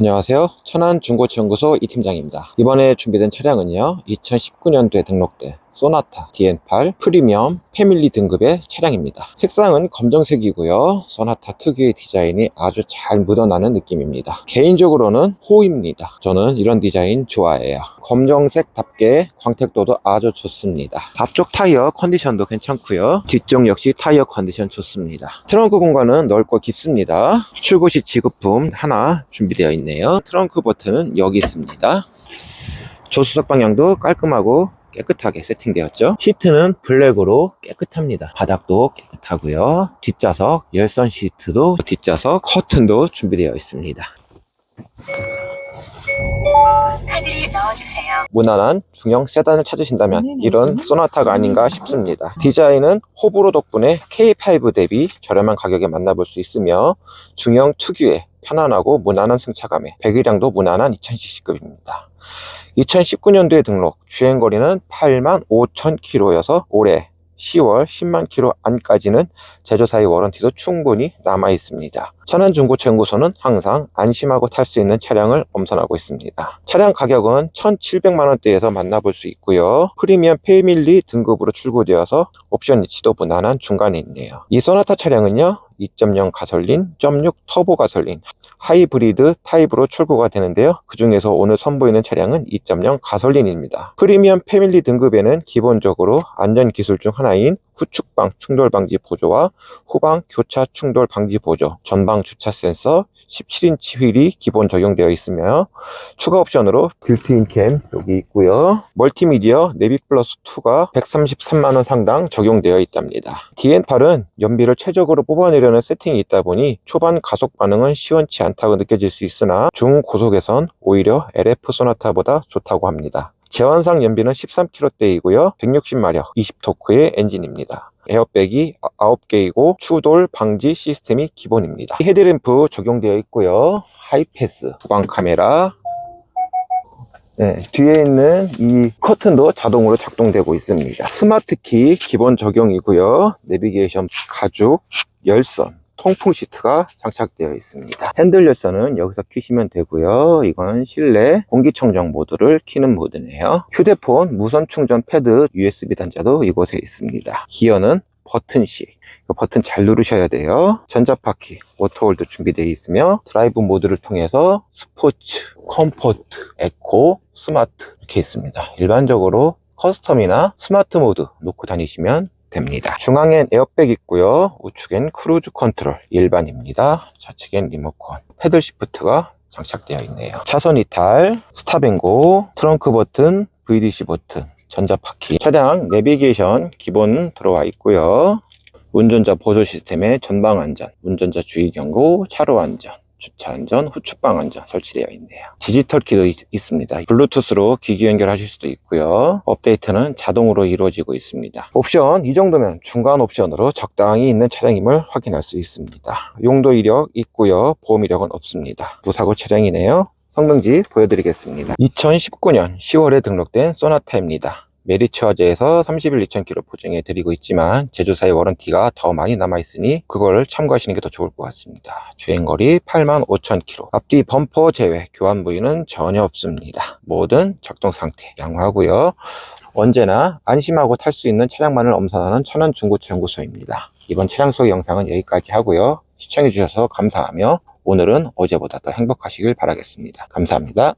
안녕하세요. 천안 중고차연구소 이팀장입니다. 이번에 준비된 차량은요, 2019년도에 등록된 소나타 DN8 프리미엄 패밀리 등급의 차량입니다. 색상은 검정색이고요. 소나타 특유의 디자인이 아주 잘 묻어나는 느낌입니다. 개인적으로는 호입니다. 저는 이런 디자인 좋아해요. 검정색답게 광택도도 아주 좋습니다. 앞쪽 타이어 컨디션도 괜찮고요. 뒤쪽 역시 타이어 컨디션 좋습니다. 트렁크 공간은 넓고 깊습니다. 출고 시 지급품 하나 준비되어 있네요. 트렁크 버튼은 여기 있습니다. 조수석 방향도 깔끔하고 깨끗하게 세팅되었죠. 시트는 블랙으로 깨끗합니다. 바닥도 깨끗하고요. 뒷좌석 열선 시트도 뒷좌석 커튼도 준비되어 있습니다. 카드를 넣어주세요. 무난한 중형 세단을 찾으신다면 이런 소나타가 아닌가 싶습니다. 디자인은 호불호 덕분에 K5 대비 저렴한 가격에 만나볼 수 있으며 중형 특유의 편안하고 무난한 승차감에 배기량도 무난한 2000cc급입니다. 2019년도에 등록, 주행거리는 8만 5천 킬로여서 올해 10월 10만 킬로 안까지는 제조사의 워런티도 충분히 남아 있습니다. 천안 중고차 연구소는 항상 안심하고 탈 수 있는 차량을 엄선하고 있습니다. 차량 가격은 1,700만 원대에서 만나볼 수 있고요. 프리미엄 패밀리 등급으로 출고되어서 옵션 위치도 무난한 중간에 있네요. 이 소나타 차량은요. 2.0 가솔린, 0.6 터보 가솔린, 하이브리드 타입으로 출고가 되는데요. 그 중에서 오늘 선보이는 차량은 2.0 가솔린입니다. 프리미엄 패밀리 등급에는 기본적으로 안전 기술 중 하나인 후측방 충돌 방지 보조와 후방 교차 충돌 방지 보조, 전방 주차 센서, 17인치 휠이 기본 적용되어 있으며 추가 옵션으로 빌트인 캠 여기 있고요. 멀티미디어 네비 플러스 2가 133만 원 상당 적용되어 있답니다. DN8은 연비를 최적으로 뽑아내려는 세팅이 있다 보니 초반 가속 반응은 시원치 않다고 느껴질 수 있으나 중고속에선 오히려 LF 소나타보다 좋다고 합니다. 제원상 연비는 13km대이고요. 160마력, 20토크의 엔진입니다. 에어백이 9개이고 추돌 방지 시스템이 기본입니다. 헤드램프 적용되어 있고요. 하이패스, 후방 카메라, 네, 뒤에 있는 이 커튼도 자동으로 작동되고 있습니다. 스마트키 기본 적용이고요. 내비게이션 가죽, 열선, 통풍 시트가 장착되어 있습니다. 핸들 열선은 여기서 키시면 되고요. 이건 실내 공기청정 모드를 키는 모드네요. 휴대폰 무선 충전 패드 USB 단자도 이곳에 있습니다. 기어는 버튼식. 버튼 잘 누르셔야 돼요. 전자바퀴, 워터홀드 준비되어 있으며 드라이브 모드를 통해서 스포츠, 컴포트, 에코, 스마트 이렇게 있습니다. 일반적으로 커스텀이나 스마트 모드 놓고 다니시면 됩니다. 중앙엔 에어백 있고요. 우측엔 크루즈 컨트롤 일반입니다. 좌측엔 리모컨, 패들 시프트가 장착되어 있네요. 차선 이탈, 스탑앤고, 트렁크 버튼, VDC 버튼, 전자바퀴, 차량 내비게이션 기본 들어와 있고요. 운전자 보조 시스템에 전방 안전, 운전자 주의 경고, 차로 안전, 주차 안전, 후측방 안전 설치되어 있네요. 디지털 키도 있, 있습니다. 블루투스로 기기 연결하실 수도 있고요. 업데이트는 자동으로 이루어지고 있습니다. 옵션 이 정도면 중간 옵션으로 적당히 있는 차량임을 확인할 수 있습니다. 용도 이력 있고요. 보험 이력은 없습니다. 무사고 차량이네요. 성능지 보여드리겠습니다. 2019년 10월에 등록된 소나타입니다. 메리츠 화재에서 30일 2,000km 보증해 드리고 있지만 제조사의 워런티가 더 많이 남아있으니 그걸 참고하시는 게 더 좋을 것 같습니다. 주행거리 85,000km 앞뒤 범퍼 제외 교환 부위는 전혀 없습니다. 모든 작동 상태 양호하고요. 언제나 안심하고 탈 수 있는 차량만을 엄선하는 천안 중고차 연구소입니다. 이번 차량 속 영상은 여기까지 하고요. 시청해 주셔서 감사하며 오늘은 어제보다 더 행복하시길 바라겠습니다. 감사합니다.